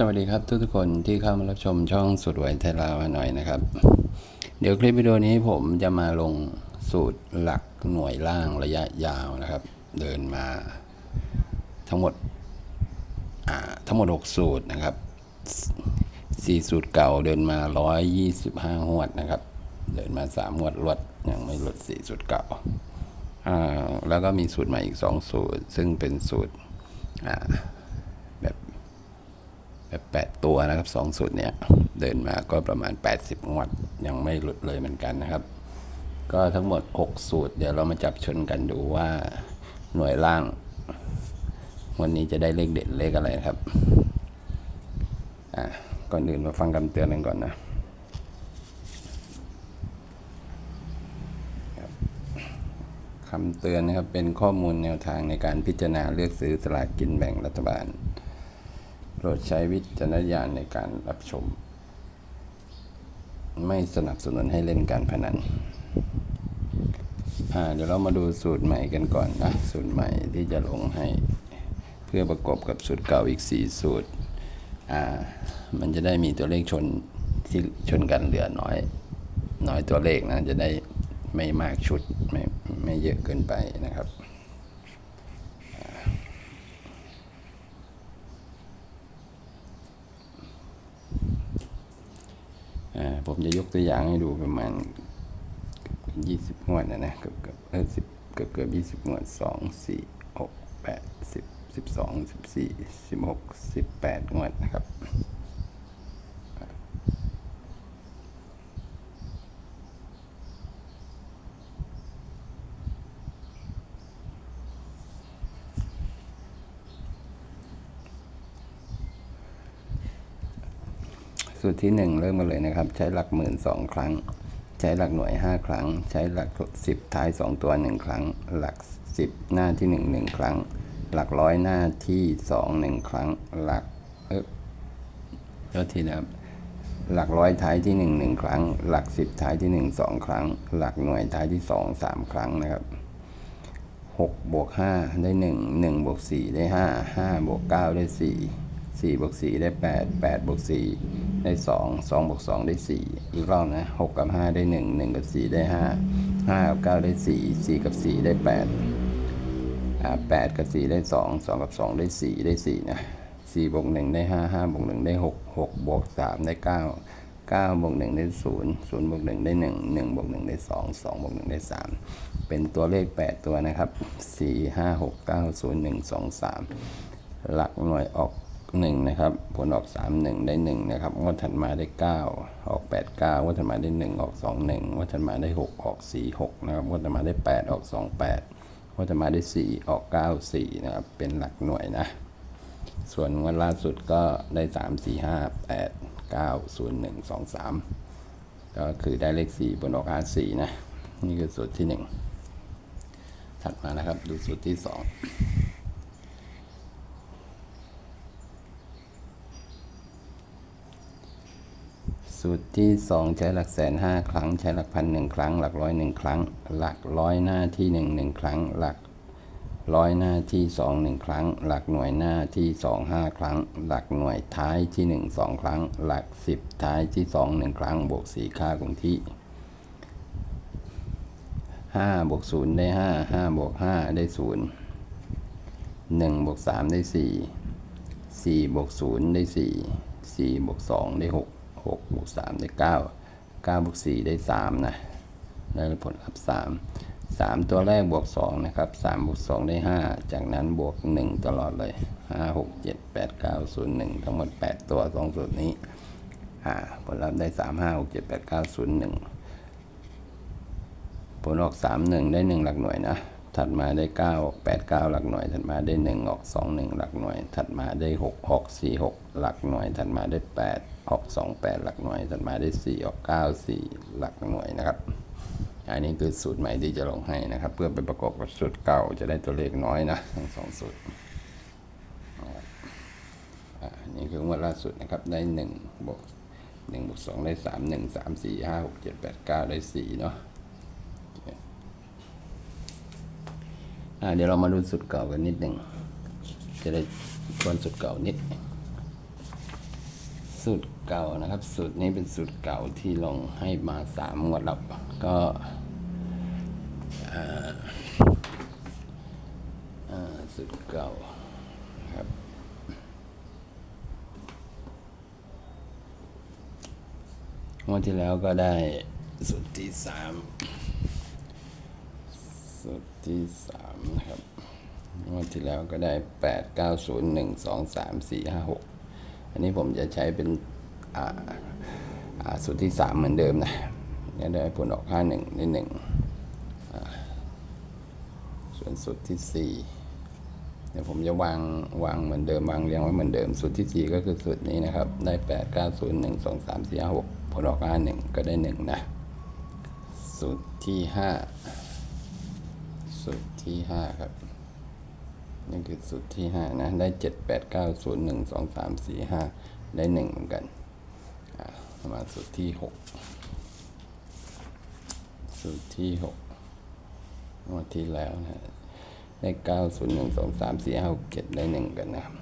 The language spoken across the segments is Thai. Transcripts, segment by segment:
สวัสดีครับทุกทุกคนที่เข้ามารับชมช่องสุดไวยไทยลาวหน่อยนะครับ เดี๋ยวคลิปวิดีโอนี้ผมจะมาลงสูตรหลักหน่วยล่างระยะยาวนะครับ เดินมาทั้งหมดทั้งหมด 6 สูตรนะครับ 4 สูตรเก่าเดินมา 125หวดนะครับ เดินมา 3 หวดรวดยังไม่หลุด 4 สูตรเก่าอ่าแล้วก็มีสูตรใหม่อีก 2 สูตร ซึ่งเป็นสูตร 8 ตัวนะครับ2สุดเนี่ยเดินมาก็ประมาณ 80งวดยังไม่หลุดเลยเหมือนกันนะครับ ก็ทั้งหมด 6 สูตร เดี๋ยวเรามาจับชนกันดูว่าหน่วยล่าง วันนี้จะได้เลขเด็ดเลขอะไรครับอะก่อนอื่นมาฟังคำเตือนกันก่อนนะคำเตือนนะครับเป็นข้อมูลแนวทางในการพิจารณาเลือกซื้อสลากกินแบ่งรัฐบาล โปรดใช้วิจารณญาณในการรับชม ไม่สนับสนุนให้เล่นการพนันเดี๋ยวเรามาดูสูตรใหม่กันก่อนนะ สูตรใหม่ที่จะลงให้เพื่อประกอบกับสูตรเก่าอีก 4 สูตร อ่า มันจะได้มีตัวเลขชนที่ชนกันเหลือน้อย น้อยตัวเลขนะ จะได้ไม่มากชุด ไม่ไม่เยอะเกินไปนะครับ ผมจะยกตัวอย่างให้ดูประมาณยี่สิบงวดนะนะเกือบเกือบเออสิบเกือบเกือบยี่สิบงวดสองสี่หกแปดสิบสิบสองสิบสี่สิบหกสิบแปดงวดนะครับ สูตรที่หนึ่งเริ่มกันเลยนะครับ ใช้หลักหมื่นสองครั้ง ใช้หลักหน่วยห้าครั้ง ใช้หลักสิบท้ายสองตัวหนึ่งครั้ง หลักสิบหน้าที่หนึ่งหนึ่งครั้ง หลักร้อยหน้าที่สองหนึ่งครั้ง หลักเออโทษทีนะครับหลักร้อยท้ายที่หนึ่งหนึ่งครั้ง หลักสิบท้ายที่หนึ่งสองครั้ง หลักหน่วยท้ายที่สองสามครั้งนะครับหกบวกห้าได้หนึ่งหนึ่งบวกสี่ได้ห้าห้าบวกเก้าได้สี่ สี่บวกสี่ได้แปดแปดบวกสี่ได้สองสองบวกสองได้สี่อีกรอบนะหกกับห้าได้หนึ่งหนึ่งกับสี่ได้ห้าห้ากับเก้าได้สี่สี่กับสี่ได้แปดอ่าแปดกับสี่ได้สองสองกับสองได้สี่ได้สี่นะสี่บวกหนึ่งได้ห้าห้าบวกหนึ่งได้หกหกบวกสามได้เก้าเก้าบวกหนึ่งได้ศูนย์ศูนย์บวกหนึ่งได้หนึ่งหนึ่งบวกหนึ่งได้สองสองบวกหนึ่งได้สามเป็นตัวเลขแปดตัวนะครับสี่ห้าหกเก้าศูนย์หนึ่งสองสามหลักหน่วยออก 1นะครับ ผลออก 3 1 ได้ 1 นะครับงวดถัดมาได้ 9 ออก 8 9งวดถัดมาได้ 1 ออก 2 1งวดถัดมาได้ 6 ออก 4 6 นะครับงวดถัดมาได้ 8 ออก 2 8งวดถัดมาได้ 4 ออก 9 4 นะครับ เป็นหลักหน่วยนะ ส่วนงวดล่าสุดก็ได้ 3 4 5 8 9 0 1 2 3 ก็คือได้เลข 4 บนออก 5 4 นะ นี่คือสูตรที่ 1 ถัดมานะครับ ดูสูตรที่ 2 สูตรที่สองใช้หลักแสนห้าครั้ง ใช้หลักพันหนึ่งครั้ง หลักร้อยหนึ่งครั้ง หลักร้อยหน้าที่หนึ่งหนึ่งครั้ง หลักร้อยหน้าที่สองหนึ่งครั้ง หลักหน่วยหน้าที่สองห้าครั้ง หลักหน่วยท้ายที่หนึ่งสองครั้ง หลักสิบท้ายที่สองหนึ่งครั้ง บวกสี่ค่าคงที่ห้าบวกศูนย์ได้ห้าห้าบวกห้าได้ศูนย์หนึ่งบวกสามได้สี่สี่บวกศูนย์ได้สี่สี่บวกสองได้ห กหกบวกสามได้เก้าเก้าบวกสี่ได้สามนะได้ผลลัพธ์สามสามตัวแรกบวกสองนะครับสามบวกสองได้ห้าจากนั้นบวกหนึ่งตลอดเลยห้าหกเจ็ดแปดเก้าศูนย์หนึ่งทั้งหมดแปดตัวสองสูตรนี้อ่าผลลัพธ์ได้สามห้าหกเจ็ดแปดเก้าศูนย์หนึ่งผลออกสามหนึ่งได้หนึ่งหลักหน่วยนะ ถัดมาได้เก้าแปดเก้าหลักหน่วย ถัดมาได้หนึ่งออกสองหนึ่งหลักหน่วย ถัดมาได้หกออกสี่หกหลักหน่วย ถัดมาได้แปดออกสองแปดหลักหน่วย ถัดมาได้สี่ออกเก้าสี่หลักหน่วยนะครับ อันนี้คือสูตรใหม่ที่จะลงให้นะครับ เพื่อไปประกอบกับสูตรเก่าจะได้ตัวเลขน้อยนะทั้งสองสูตรนะครับอ่านี่คืองวดล่าสุดนะครับได้หนึ่งบวกหนึ่งบวกสองได้สามหนึ่งสามสี่ห้าหกเจ็ดแปดเก้าได้สี่เนาะโอเคอ่า เดี๋ยวเรามาดูสูตรเก่ากันนิดหนึ่งจะได้ทวนสูตรเก่านิด สูตรเก่านะครับ สูตรนี้เป็นสูตรเก่าที่ลงให้มาสามงวดแล้วก็สูตรเก่าครับงวดที่แล้วก็ได้สูตรที่สามสูตรที่สาม นะครับงวดที่แล้วก็ได้แปดเก้าศูนย์หนึ่งสองสามสี่ห้าหกอันนี้ผมจะใช้เป็นสูตรที่สามเหมือนเดิมนะนี่ได้ผลออกห้าหนึ่งในหนึ่งส่วนสูตรที่สี่เดี๋ยวผมจะวางวางเหมือนเดิมวางเรียงไว้เหมือนเดิม สูตรที่สี่ก็คือสูตรนี้นะครับ ได้แปดเก้าศูนย์หนึ่งสองสามสี่ห้าหกผลออกห้าหนึ่งก็ได้หนึ่งนะ สูตรที่ห้า สูตรที่ห้าครับนี่คือสูตรที่ห้านะ ได้เจ็ดแปดเก้าศูนย์หนึ่งสองสามสี่ห้าได้หนึ่งเหมือนกันมาสูตรที่หกสูตรที่หกงวดที่แล้วนะ ได้เก้าศูนย์หนึ่งสองสามสี่ห้าเจ็ดได้หนึ่งกันนะครับ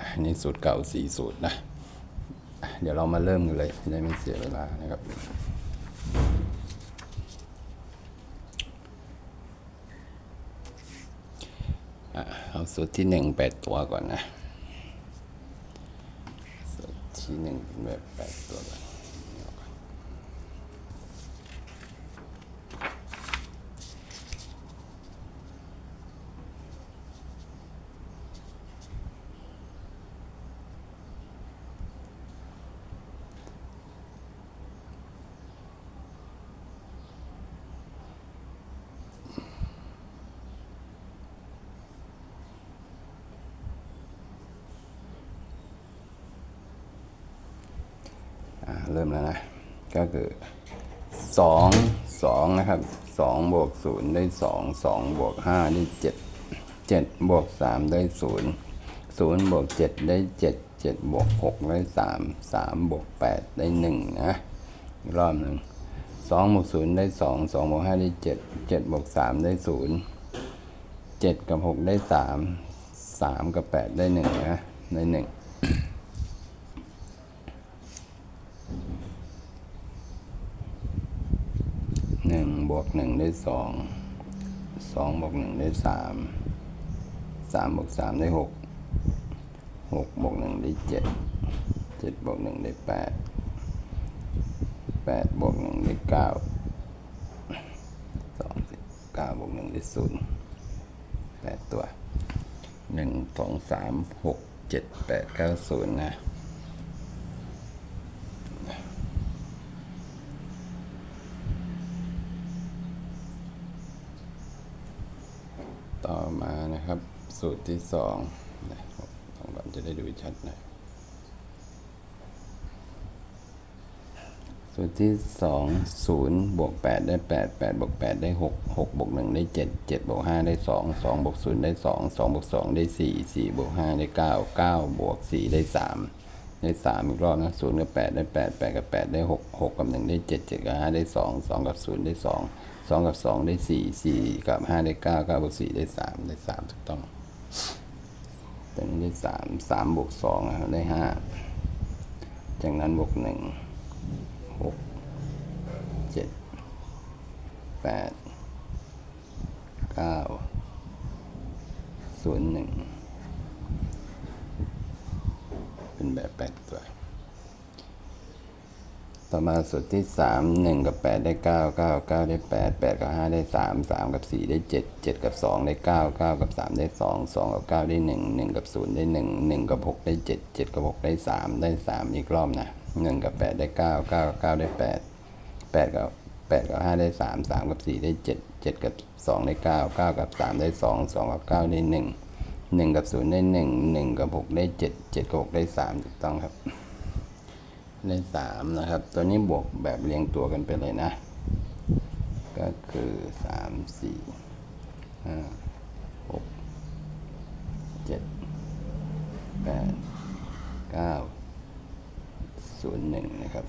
อันนี้สูตรเก่าสี่สูตรนะอะเดี๋ยวเรามาเริ่มกันเลย จะได้ไม่เสียเวลานะครับ อะเอา สูตรที่หนึ่งแปดตัวก่อนนะสูตรที่หนึ่งเป็นแบบแปดตัวก่อน เริ่มแล้วนะ ก็คือสองสองนะครับสองบวกศูนย์ได้สองสองบวกห้าได้เจ็ดเจ็ดบวกสามได้ศูนย์ศูนย์บวกเจ็ดได้เจ็ดเจ็ดบวกหกได้สามสามบวกแปดได้หนึ่งนะรอบหนึ่งสองบวกศูนย์ได้สองสองบวกห้าได้เจ็ดเจ็ดบวกสามได้ศูนย์เจ็ดกับหกได้สามสามกับแปดได้หนึ่งนะได้หนึ่ง หนึ่งบวกหนึ่งได้สองสองบวกหนึ่งได้สามสามบวกสามได้หกหกบวกหนึ่งได้เจ็ดเจ็ดบวกหนึ่งได้แปดแปดบวกหนึ่งได้เก้าสองสิบเก้าบวกหนึ่งได้ศูนย์แปดตัวหนึ่งสองสามหกเจ็ดแปดเก้าศูนย์นะ ต่อมานะครับ สูตรที่สองนะสองก่อนจะได้ดูชัดหน่อยสูตรที่สองศูนย์บวกแปดได้แปดแปดบวกแปดได้หกหกบวกหนึ่งได้เจ็ดเจ็ดบวกห้าได้สองสองบวกศูนย์ได้สองสองบวกสองได้สี่สี่บวกห้าได้เก้าเก้าบวกสี่ได้สามได้สามอีกรอบนะศูนย์กับแปดได้แปดแปดกับแปดได้หกหกกับหนึ่งได้เจ็ดเจ็ดกับห้าได้สองสองกับศูนย์ได้สองสองกับสองได้สี่สี่กับห้าได้เก้าเก้าบวกสี่ได้สามได้สามถูกต้อง ตอนนี้ได้สามสามบวกสองครับได้ห้าจากนั้นบวกหนึ่งหกเจ็ดแปดเก้าศูนย์หนึ่งเป็นแบบแปดตัว ต่อมาสูตรที่สามหนึ่งกับแปดได้เก้าเก้าเก้าได้แปดแปดกับห้าได้สามสามกับสี่ได้เจ็ดเจ็ดกับสองได้เก้าเก้ากับสามได้สองสองกับเก้าได้หนึ่งหนึ่งกับศูนย์ได้หนึ่งหนึ่งกับหกได้เจ็ดเจ็ดกับหกได้สามได้สามอีกรอบนะหนึ่งกับแปดได้เก้าเก้าเก้าได้แปดแปดกับแปดกับห้าได้สามสามกับสี่ได้เจ็ดเจ็ดกับสองได้เก้าเก้ากับสามได้สองสองกับเก้าได้หนึ่งหนึ่งกับศูนย์ได้หนึ่งหนึ่งกับหกได้เจ็ดเจ็ดกับหกได้สามถูกต้องครับ ได้สามนะครับ ตัวนี้บวกแบบเรียงตัวกันไปเลยนะ ก็คือสามสี่ห้าหกเจ็ดแปดเก้าศูนย์หนึ่งนะครับ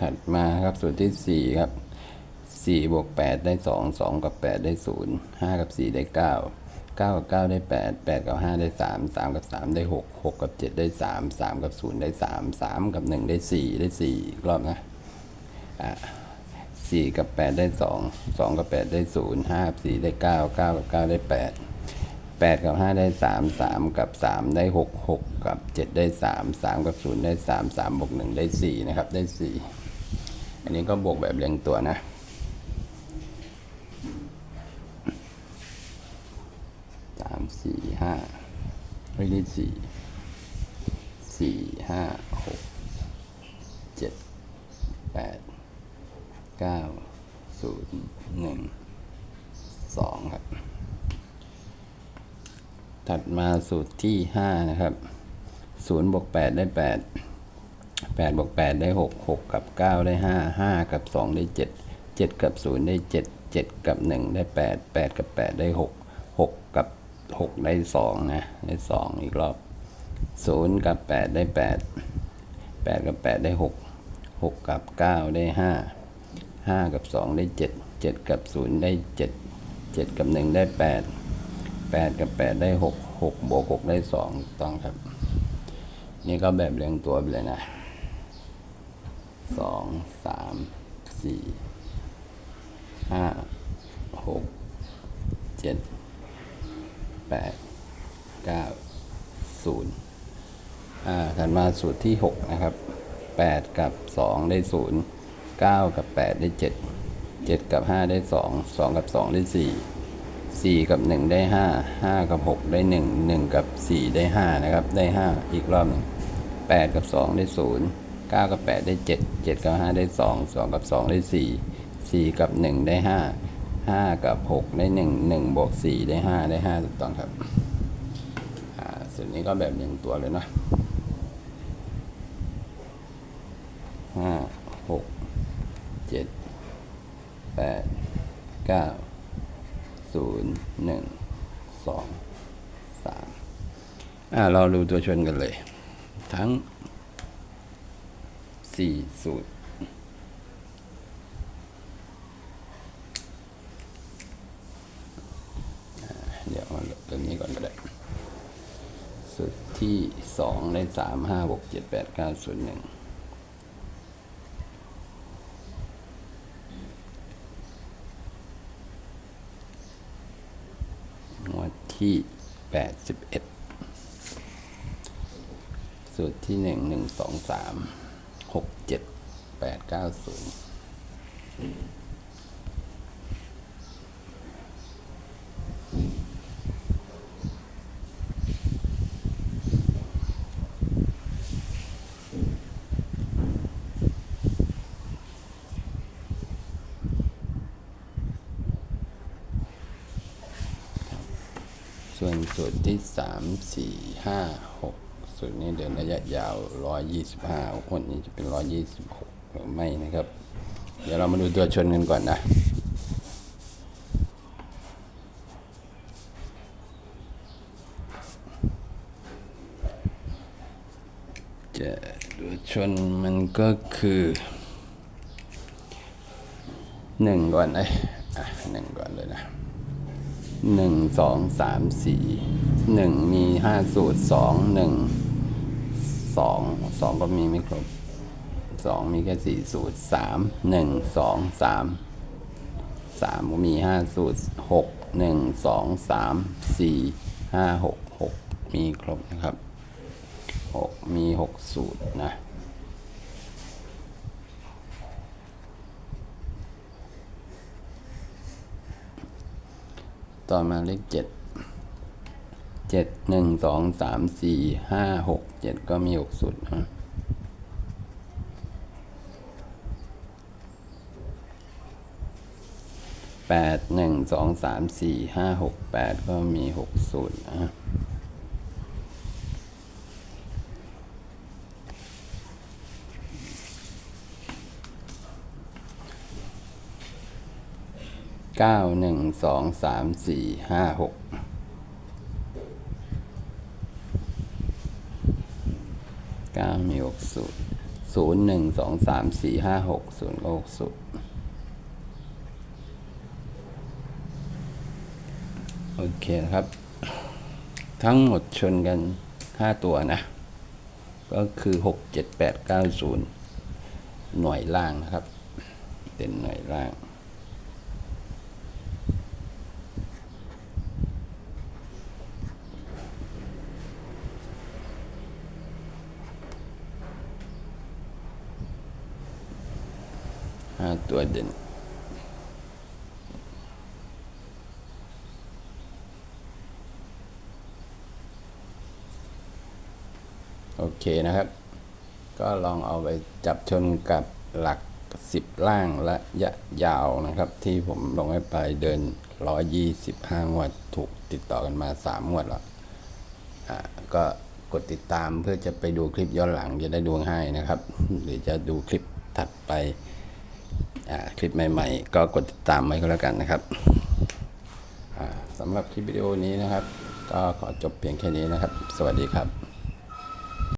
ถัดมาครับส่วนที่สี่ครับสี่บวกแปดได้สองสองกับแปดได้ศูนย์ห้ากับสี่ได้เก้า เก้ากับเก้าได้แปดแปดกับห้าได้สามสามกับสามได้หกหกกับเจ็ดได้สามสามกับศูนย์ได้สามสามกับหนึ่งได้สี่ได้สี่อีกรอบนะอ่าสี่กับแปดได้สองสองกับแปดได้ศูนย์ห้ากับสี่ได้เก้าเก้ากับเก้าได้แปดแปดกับห้าได้สามสามกับสามได้หกหกกับเจ็ดได้สามสามกับศูนย์ได้สามสามบวกหนึ่งได้สี่นะครับ ได้สี่อันนี้ก็บวกแบบเรียงตัวนะ สามสี่ ห้าไม่ได้สี่สี่ห้าหกเจ็ดแปดเก้าศูนย์หนึ่งสองครับ ถัดมาสูตรที่ห้านะครับศูนย์บวกแปดได้แปดแปดบวกแปดได้หกหกกับเก้าได้ห้าห้ากับสองได้เจ็ดเจ็ดกับศูนย์ได้เจ็ดเจ็ดกับหนึ่งได้แปดแปดกับแปดได้หกหกกับ หกได้สองนะได้สองอีกรอบศูนย์กับแปดได้แปดแปดกับแปดได้หกหกกับเก้าได้ห้าห้ากับสองได้เจ็ดเจ็ดกับศูนย์ได้เจ็ดเจ็ดกับหนึ่งได้แปดแปดกับแปดได้หกหกบวกหกได้สองถูกต้องครับ นี่ก็แบบเรียงตัวไปเลยนะสองสามสี่ห้าหกเจ็ด แปดเก้าศูนย์อ่าถัดมาสูตรที่หกนะครับแปดกับสองได้ศูนย์เก้ากับแปดได้เจ็ดเจ็ดกับห้าได้สองสองกับสองได้สี่สี่กับหนึ่งได้ห้าห้ากับหกได้หนึ่งหนึ่งกับสี่ได้ห้านะครับ ได้ห้าอีกรอบหนึ่งแปดกับสองได้ศูนย์เก้ากับแปดได้เจ็ดเจ็ดกับห้าได้สองสองกับสองได้สี่สี่กับหนึ่งได้ห้า ห้ากับหกได้หนึ่งหนึ่งบวกสี่ได้ห้าได้ห้าถูกต้องครับอ่าส่วนนี้ก็แบบหนึ่งตัวเลยเนาะห้าหกเจ็ดแปดเก้าศูนย์หนึ่งสองสามอ่าเราดูตัวชนกันเลย ทั้งสี่สูตรอ่าเดี๋ยวมาเริ่มนี้ก่อนก็ได้ สูตรที่ สองได้สามห้าหกเจ็ดแปดเก้าศูนย์หนึ่งงวดที่แปดสิบเอ็ดสูตรที่หนึ่งหนึ่งสองสามหกเจ็ดแปดเก้าศูนย์ ส่วนสูตรที่สามสี่ห้าหกสูตรนี้เดินระยะยาวร้อยยี่สิบห้าคนนี้จะเป็นร้อยยี่สิบหกหรือไม่นะครับ เดี๋ยวเรามาดูตัวชนกันก่อนนะจะตัวชนมันก็คือหนึ่งก่อนเลยอะหนึ่งก่อนเลยนะ หนึ่งสองสามสี่หนึ่งมีห้าสูตรสองหนึ่งสองสองก็มีไม่ครบสองมีแค่สี่สูตรสามหนึ่งสองสามสามก็มีห้าสูตรหกหนึ่งสองสามสี่ห้าหกหกมีครบนะครับหกมีหกสูตรนะ ต่อมาเลขเจ็ดเจ็ดหนึ่งสองสามสี่ห้าหกเจ็ดก็มีหกสูตรนะแปดหนึ่งสองสามสี่ห้าหกแปดก็มีหกสูตรนะ เก้าหนึ่งสองสามสี่ห้าหกเก้ามีหกสูตรศูนย์หนึ่งสองสามสี่ห้าหกศูนย์ก็หกสูตรโอเคครับ ทั้งหมดชนกัน5ตัวนะ ก็คือ6 7 8 9 0หน่วยล่างนะครับ เป็นหน่วยล่างาตัวเด่น โอเคนะครับ ก็ลองเอาไปจับชนกับหลักสิบล่างและยะยาวนะครับ ที่ผมลงให้ไปเดิน 125งวดถูกติดต่อกันมา 3 งวดแล้วอ่าก็กดติดตามเพื่อจะไปดูคลิปย้อนหลังจะได้ดูให้นะครับ หรือจะดูคลิปถัดไป คลิปใหม่ๆ ก็กดติดตามไว้ก็แล้วกันนะครับสำหรับคลิปวิดีโอนี้นะครับ ก็ขอจบเพียงแค่นี้นะครับ สวัสดีครับ